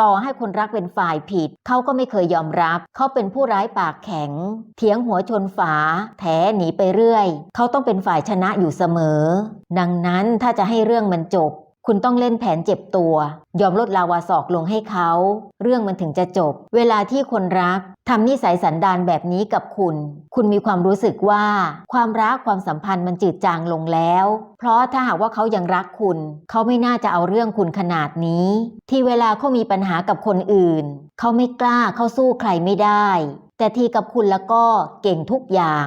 ต่อให้คนรักเป็นฝ่ายผิด เขาก็ไม่เคยยอมรับ เขาเป็นผู้ร้ายปากแข็ง เถียงหัวชนฝา แถหนีไปเรื่อย เขาต้องเป็นฝ่ายชนะอยู่เสมอ ดังนั้นถ้าจะให้เรื่องมันจบ คุณต้องเล่นแผนเจ็บตัว ยอมลดลาวาศอกลงให้เขา เรื่องมันถึงจะจบ เวลาที่คนรักทำนิสัยสันดานแบบนี้กับคุณ คุณมีความรู้สึกว่า ความรักความสัมพันธ์มันจืดจางลงแล้ว เพราะถ้าหากว่าเขายังรักคุณ เขาไม่น่าจะเอาเรื่องคุณขนาดนี้ ที่เวลาเขามีปัญหากับคนอื่น เขาไม่กล้าเข้าสู้ใครไม่ได้ แต่ทีกับคุณแล้วก็เก่งทุกอย่าง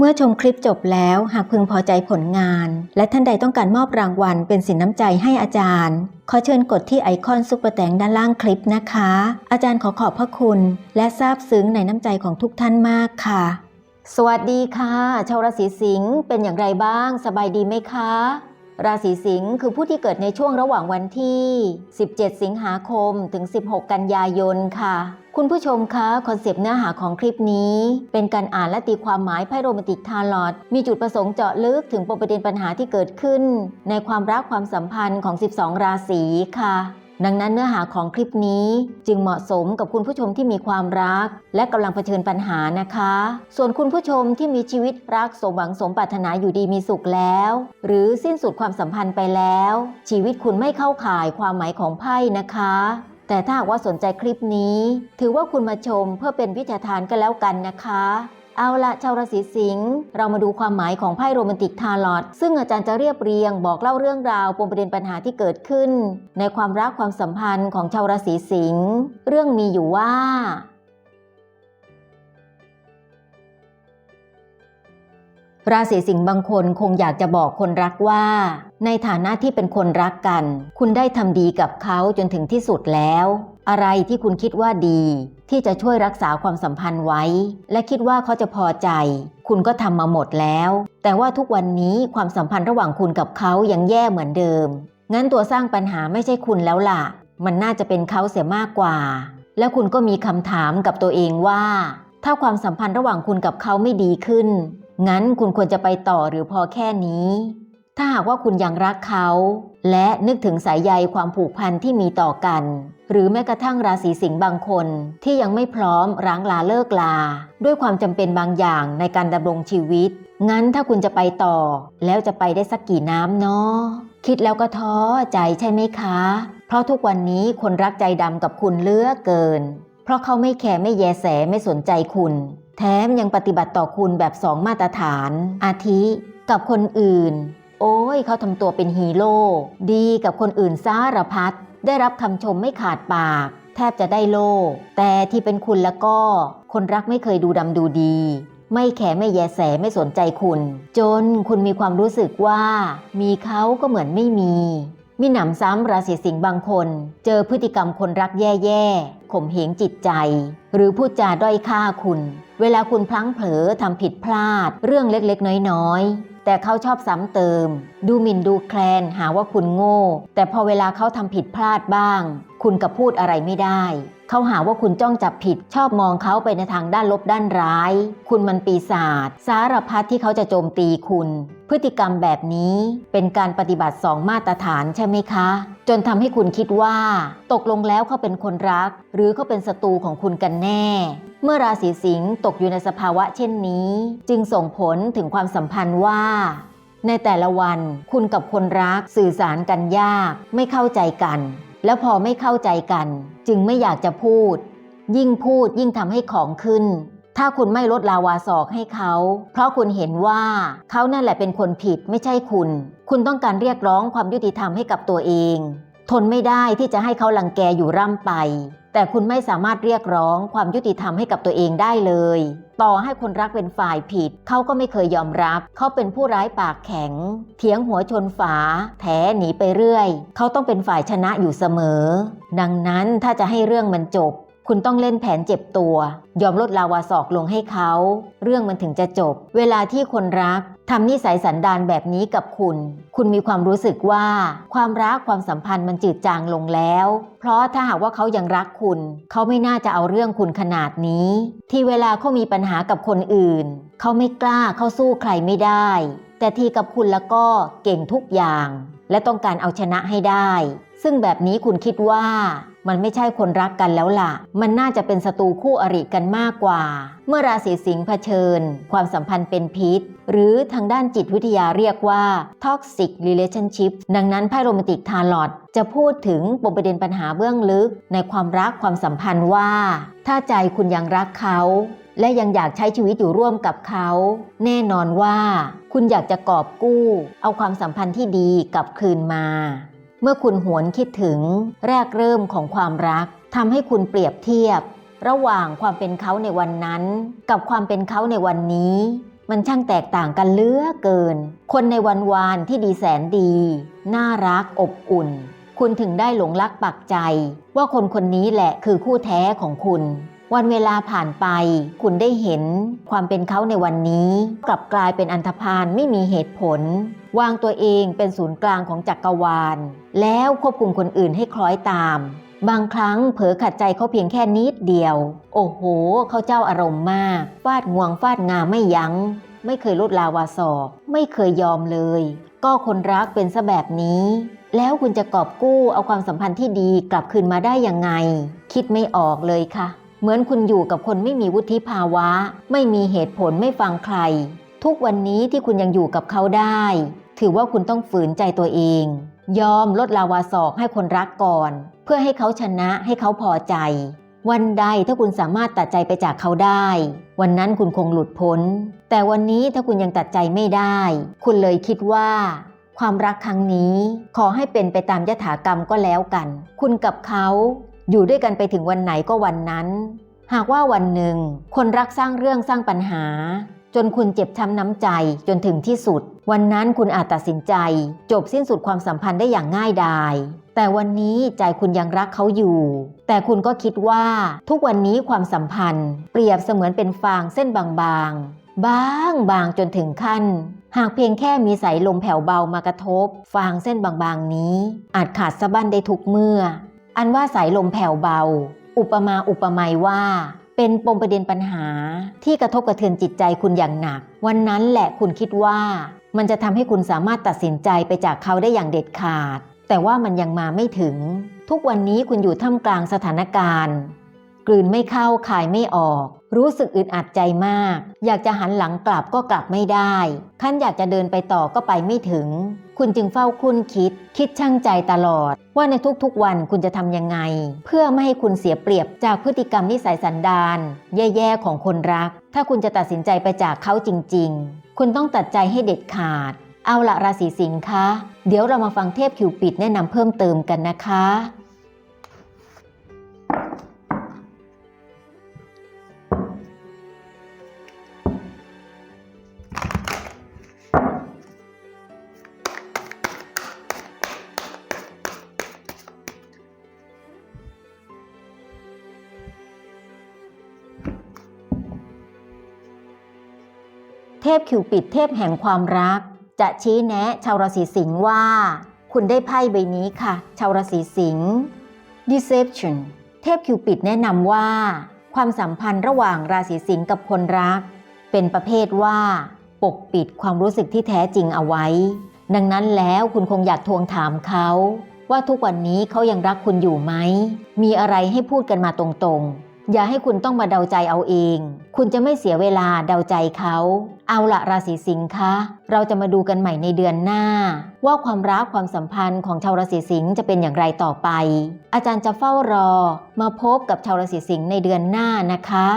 เมื่อชมคลิปจบแล้วหากพึงพอใจผลงาน และท่านใดต้องการมอบรางวัลเป็นสินน้ำใจให้อาจารย์ ขอเชิญกดที่ไอคอนซุปเปอร์แตงด้านล่างคลิปนะคะ อาจารย์ขอขอบพระคุณ และซาบซึ้งในน้ำใจของทุกท่านมากค่ะ สวัสดีค่ะ ชาวราศีสิงห์เป็นอย่างไรบ้าง สบายดีไหมคะ ราศีสิงห์คือผู้ที่เกิดในช่วงระหว่างวันที่ 17 สิงหาคม ถึง 16 กันยายนค่ะ คุณผู้ชมคะคอนเซปต์เนื้อหาของคลิปนี้ เป็นการอ่านและตีความหมายไพ่โรแมนติกทาลอด มีจุดประสงค์เจาะลึกถึงปมประเด็นปัญหาที่เกิดขึ้น ในความรักความสัมพันธ์ของ 12 ราศีค่ะ ดังนั้นเนื้อหาของคลิปนี้จึงเหมาะสมกับคุณผู้ชมที่มีความรัก และกำลังเผชิญปัญหานะคะ ส่วนคุณผู้ชมที่มีชีวิตรักสมหวังสมปรารถนาอยู่ดีมีสุขแล้ว หรือสิ้นสุดความสัมพันธ์ไปแล้ว ชีวิตคุณไม่เข้าข่ายความหมายของไพ่นะคะ แต่ถ้าหากว่าสนใจคลิปนี้ ถือว่าคุณมาชมเพื่อเป็นวิทยาทานก็แล้วกันนะคะ เอาละชาวราศีสิงห์เรามาดูความหมายของไพ่โรแมนติกทาลอตซึ่งอาจารย์จะเรียบเรียงบอกเล่าเรื่องราวปมประเด็นปัญหาที่เกิดขึ้น ในความรักความสัมพันธ์ของชาวราศีสิงห์เรื่องมีอยู่ว่าราศีสิงห์บางคนคงอยากจะบอกคนรักว่า ในฐานะที่เป็นคนรักกัน คุณได้ทำดีกับเขาจนถึงที่สุดแล้ว อะไรที่คุณคิดว่าดี ที่จะช่วยรักษาความสัมพันธ์ไว้ และคิดว่าเขาจะพอใจ คุณก็ทำมาหมดแล้ว แต่ว่าทุกวันนี้ความสัมพันธ์ระหว่างคุณกับเขายังแย่เหมือนเดิม งั้นตัวสร้างปัญหาไม่ใช่คุณแล้วล่ะ มันน่าจะเป็นเขาเสียมากกว่า แล้วคุณก็มีคำถามกับตัวเองว่า ถ้าความสัมพันธ์ระหว่างคุณกับเขาไม่ดีขึ้น งั้นคุณควรจะไปต่อหรือพอแค่นี้ ถ้าหากว่าคุณยังรักเขา และนึกถึงสายใยความผูกพันที่มีต่อกัน หรือแม้กระทั่งราศีสิงห์บางคนที่ยังไม่พร้อมร้างลาเลิกลา ด้วยความจำเป็นบางอย่างในการดำรงชีวิต งั้นถ้าคุณจะไปต่อ แล้วจะไปได้สักกี่น้ำเนาะคิดแล้วก็ท้อใจใช่ไหมคะ เพราะทุกวันนี้คนรักใจดำกับคุณเลือกเกิน เพราะเขาไม่แคร์ไม่แยแสไม่สนใจคุณ แถมยังปฏิบัติต่อคุณแบบสองมาตรฐาน อาทิกับคนอื่น โอ้ยเขาทำตัวเป็นฮีโร่ดีกับคนอื่นสารพัดได้รับคำชมไม่ขาดปาก แทบจะได้โล่แต่ที่เป็นคุณแล้วก็ คนรักไม่เคยดูดำดูดี ไม่แคร์ไม่แยแสไม่สนใจคุณ จนคุณมีความรู้สึกว่า มีเขาก็เหมือนไม่มี มีหนำซ้ำราศีสิงห์บางคน เจอพฤติกรรมคนรักแย่ๆข่มเหงจิตใจ หรือพูดจาด้อยค่าคุณ เวลาคุณพลั้งเผลอทำผิดพลาด เรื่องเล็กๆ น้อยๆแต่เขาชอบซ้ำเติม ดูหมิ่นดูแคลนหาว่าคุณโง่ แต่พอเวลาเขาทำผิดพลาดบ้างคุณกับพูดอะไรไม่ได้ เขาหาว่าคุณจ้องจับผิด ชอบมองเขาไปในทางด้านลบด้านร้าย คุณมันปีศาจสารพัดที่เขาจะโจมตีคุณ พฤติกรรมแบบนี้เป็นการปฏิบัติสองมาตรฐานใช่ไหมคะ จนทำให้คุณคิดว่า ตกลงแล้วเขาเป็นคนรัก หรือเขาเป็นศัตรูของคุณกันแน่ เมื่อราศีสิงห์ตกอยู่ในสภาวะเช่นนี้ จึงส่งผลถึงความสัมพันธ์ว่าในแต่ละวันคุณกับคนรักสื่อสารกันยาก ไม่เข้าใจกัน แล้วพอไม่เข้าใจกัน จึงไม่อยากจะพูด ยิ่งพูดยิ่งทำให้ของขึ้น ถ้าคุณไม่ลดลาวาศอกให้เขา เพราะคุณเห็นว่าเขานั่นแหละเป็นคนผิดไม่ใช่คุณ คุณต้องการเรียกร้องความยุติธรรมให้กับตัวเอง ทนไม่ได้ที่จะให้เขาลังแกอยู่ร่ำไป แต่คุณไม่สามารถเรียกร้องความยุติธรรมให้กับตัวเองได้เลย ต่อให้คนรักเป็นฝ่ายผิด เขาก็ไม่เคยยอมรับ เขาเป็นผู้ร้ายปากแข็ง เถียงหัวชนฝา แถหนีไปเรื่อย เขาต้องเป็นฝ่ายชนะอยู่เสมอ ดังนั้นถ้าจะให้เรื่องมันจบ คุณต้องเล่นแผนเจ็บตัว ยอมลดลาวาศอกลงให้เขา เรื่องมันถึงจะจบ เวลาที่คนรักทำนิสัยสันดานแบบนี้กับคุณ คุณมีความรู้สึกว่า ความรักความสัมพันธ์มันจืดจางลงแล้ว เพราะถ้าหากว่าเขายังรักคุณ เขาไม่น่าจะเอาเรื่องคุณขนาดนี้ ที่เวลาเขามีปัญหากับคนอื่น เขาไม่กล้าเข้าสู้ใครไม่ได้ แต่ทีกับคุณแล้วก็เก่งทุกอย่าง และต้องการเอาชนะให้ได้ ซึ่งแบบนี้คุณคิดว่า มันไม่ใช่คนรักกันแล้วล่ะ มันน่าจะเป็นศัตรูคู่อริกันมากกว่า เมื่อราศีสิงห์เผชิญ ความสัมพันธ์เป็นพิษ หรือทางด้านจิตวิทยาเรียกว่า toxic relationship ดังนั้นไพ่โรแมนติกทาร์ลอตจะพูดถึงปมประเด็นปัญหาเบื้องลึก ในความรักความสัมพันธ์ว่า ถ้าใจคุณยังรักเขาและยังอยากใช้ชีวิตอยู่ร่วมกับเขา แน่นอนว่า คุณอยากจะกอบกู้ เอาความสัมพันธ์ที่ดีกลับคืนมา เมื่อคุณหวนคิดถึงแรกเริ่มของความรักทำให้คุณเปรียบเทียบ ระหว่างความเป็นเขาในวันนั้น กับความเป็นเขาในวันนี้ มันช่างแตกต่างกันเลือเกิน คนในวันวานที่ดีแสนดี น่ารักอบอุ่น คุณถึงได้หลงรักปักใจ ว่าคนคนนี้แหละคือคู่แท้ของคุณ วันเวลาผ่านไป คุณได้เห็นความเป็นเขาในวันนี้ กลับกลายเป็นอันธพาลไม่มีเหตุผล วางตัวเองเป็นศูนย์กลางของจักรวาล แล้วควบคุมคนอื่นให้คล้อยตาม บางครั้งเผลอขัดใจเขาเพียงแค่นิดเดียว โอ้โห เขาเจ้าอารมณ์มาก ฟาดงวงฟาดงาไม่ยัง้ง ไม่เคยลดลาวาศอกไม่เคยยอมเลย ก็คนรักเป็นซะแบบนี้แล้วคุณจะกอบกู้เอาความสัมพันธ์ที่ดีกลับคืนมาได้ยังไง คิดไม่ออกเลยค่ะ เหมือนคุณอยู่กับคนไม่มีวุฒิภาวะ ไม่มีเหตุผลไม่ฟังใคร ทุกวันนี้ที่คุณยังอยู่กับเขาได้ ถือว่าคุณต้องฝืนใจตัวเอง ยอมลดลาวาศอกให้คนรักก่อน เพื่อให้เขาชนะให้เขาพอใจ วันใดถ้าคุณสามารถตัดใจไปจากเขาได้ วันนั้นคุณคงหลุดพ้น แต่วันนี้ถ้าคุณยังตัดใจไม่ได้ คุณเลยคิดว่าความรักครั้งนี้ขอให้เป็นไปตามยถากรรมก็แล้วกัน คุณกับเขา อยู่ด้วยกันไปถึงวันไหนก็วันนั้น หากว่าวันหนึ่ง คนรักสร้างเรื่องสร้างปัญหา จนคุณเจ็บช้ำน้ำใจจนถึงที่สุด วันนั้นคุณอาจตัดสินใจ จบสิ้นสุดความสัมพันธ์ได้อย่างง่ายดาย แต่วันนี้ใจคุณยังรักเขาอยู่ แต่คุณก็คิดว่า ทุกวันนี้ความสัมพันธ์ เปรียบเสมือนเป็นฟางเส้นบางๆ บางบางจนถึงขั้น หากเพียงแค่มีสายลมแผ่วเบามากระทบ ฟางเส้นบางๆนี้ อาจขาดสะบั้นได้ทุกเมื่อ อันว่าสายลมแผ่วเบา อุปมาอุปไมยว่า เป็นปมประเด็นปัญหาที่กระทบกระเทือนจิตใจคุณอย่างหนัก วันนั้นแหละคุณคิดว่า มันจะทำให้คุณสามารถตัดสินใจไปจากเขาได้อย่างเด็ดขาด แต่ว่ามันยังมาไม่ถึง ทุกวันนี้คุณอยู่ท่ามกลางสถานการณ์ กลืนไม่เข้าคายไม่ออก รู้สึกอึดอัดใจมาก อยากจะหันหลังกลับก็กลับไม่ได้ ขั้นอยากจะเดินไปต่อก็ไปไม่ถึง คุณจึงเฝ้าคุ้นคิด คิดช่างใจตลอด ว่าในทุกๆวันคุณจะทำยังไง เพื่อไม่ให้คุณเสียเปรียบจากพฤติกรรมนิสัยสันดานแย่ๆของคนรัก ถ้าคุณจะตัดสินใจไปจากเขาจริง ๆ คุณต้องตัดใจให้เด็ดขาด เอาละราศีสิงค์คะ เดี๋ยวเรามาฟังเทพคิวปิดแนะนำเพิ่มเติมกันนะคะ เทพคิวปิดเทพแห่งความรัก จะชี้แนะชาวราศีสิงห์ว่า คุณได้ไพ่ใบนี้ค่ะ ชาวราศีสิงห์ deception เทพคิวปิดแนะนำว่า ความสัมพันธ์ระหว่างราศีสิงห์กับคนรัก เป็นประเภทว่า ปกปิดความรู้สึกที่แท้จริงเอาไว้ ดังนั้นแล้วคุณคงอยากทวงถามเขา ว่าทุกวันนี้เขายังรักคุณอยู่ไหม มีอะไรให้พูดกันมาตรงๆ อย่าให้คุณต้องมาเดาใจเอาเอง คุณจะไม่เสียเวลาเดาใจเขา เอาละราศีสิงค์คะ เราจะมาดูกันใหม่ในเดือนหน้า ว่าความรักความสัมพันธ์ของชาวราศีสิงค์จะเป็นอย่างไรต่อไป อาจารย์จะเฝ้ารอ มาพบกับชาวราศีสิงค์ในเดือนหน้านะคะ